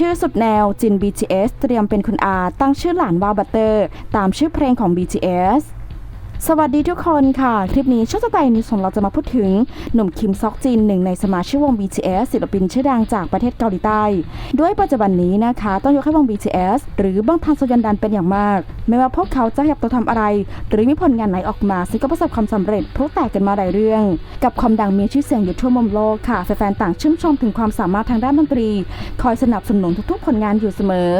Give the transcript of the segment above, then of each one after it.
ชื่อสุดแนวจิน BTS เตรียมเป็นคุณอาตั้งชื่อหลานว่าบัตเตอร์ ตามชื่อเพลงของ BTS สวัสดีทุกคนค่ะ คลิปนี้ช่องสไตล์นิส์ของเราจะมาพูดถึง หนุ่มคิมซอกจินหนึ่งในสมาชิกวง BTS ศิลปินชื่อดังจากประเทศเกาหลีใต้ ด้วยปัจจุบันนี้นะคะ ต้องยกให้วง BTS หรือบ้างทันโซยันดันเป็นอย่างมาก ไม่ว่าพวกเขาจะขยับตัวทำอะไร หรือมีผลงานไหนออกมาซึ่งก็ประสบความสำเร็จพลุแตกกันมาหลายเรื่อง กับความดังมีชื่อเสียงอยู่ทั่วมุมโลกค่ะแฟนๆต่างชื่นชมถึงความสามารถทางด้านดนตรี คอยสนับสนุนทุกๆ ผลงานอยู่เสมอ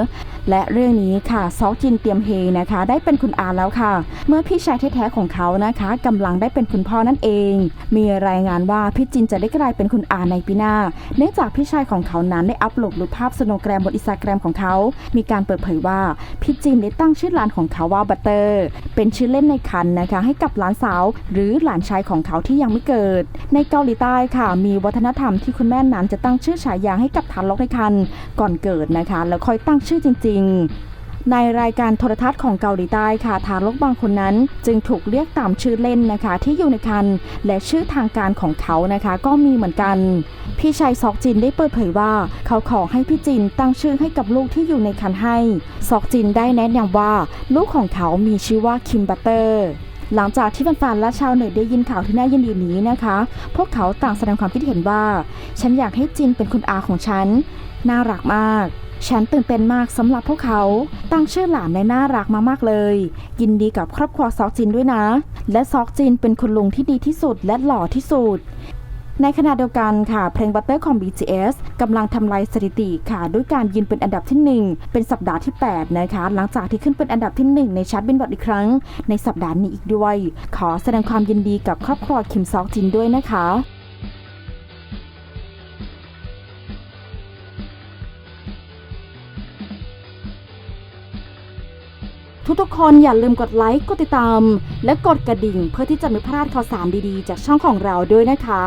และเรื่องนี้ค่ะซอจินเตรียมเฮนะคะ ได้เป็นคุณอาแล้วค่ะ เมื่อพี่ชายแท้ๆของเขานะคะกำลังได้เป็นคุณพ่อนั่นเอง มีรายงานว่าพี่จินจะได้กลายเป็นคุณอาในปีหน้า เนื่องจากพี่ชายของเขานั้นได้อัปโหลดรูปภาพสโนแกรมบนอินสตาแกรมของเขา มีการเปิดเผยว่าพี่จินได้ตั้งชื่อหลานของเขาว่าบัตเตอร์ เป็นชื่อเล่นในคันนะคะให้กับหลานสาว หรือหลานชายของเขาที่ยังไม่เกิด ในเกาหลีใต้ค่ะมีวัฒนธรรมที่คุณแม่นั้นจะตั้งชื่อฉายาให้กับทารกในคันก่อนเกิดนะคะ แล้วค่อยตั้งชื่อจริง ๆ ในรายการโทรทัศน์ของเกาหลีใต้ค่ะทารกบางคนนั้น จึงถูกเรียกตามชื่อเล่นนะคะ ที่อยู่ในคันและชื่อทางการของเขานะคะ ก็มีเหมือนกัน พี่ชายซอกจินได้เปิดเผยว่า เขาขอให้พี่จินตั้งชื่อให้กับลูกที่อยู่ในคันให้ ซอกจินได้แนะนำว่า ลูกของเขามีชื่อว่าคิมบัตเตอร์ หลังจากที่แฟนๆและชาวเน็ตได้ยินข่าวที่น่ายินดีนี้นะคะ พวกเขาต่างแสดงความคิดเห็นว่า ฉันอยากให้จินเป็นคุณอาของฉัน น่ารักมาก ฉันตื่นเต้นมากสำหรับพวกเขา ตั้งชื่อหลานในน่ารักมากๆเลย ยินดีกับครอบครัวซอกจินด้วยนะ และซอกจินเป็นคุณลุงที่ดีที่สุดและหล่อที่สุด ในขณะเดียวกันค่ะ เพลง Butter ของ BTS กำลังทำลายสถิติค่ะ ด้วยการยืนเป็นอันดับที่ 1 เป็นสัปดาห์ที่ 8 นะคะ หลังจากที่ขึ้นเป็นอันดับที่ 1 ในชาร์ตบินบอร์ดอีกครั้ง ในสัปดาห์นี้อีกด้วย ขอแสดงความยินดีกับครอบครัวคิมซอกจินด้วยนะคะทุกๆ คนอย่าลืมกดไลค์ กดติดตาม และกดกระดิ่งเพื่อที่จะไม่พลาดข่าวสารดีๆ จากช่องของเราด้วยนะคะ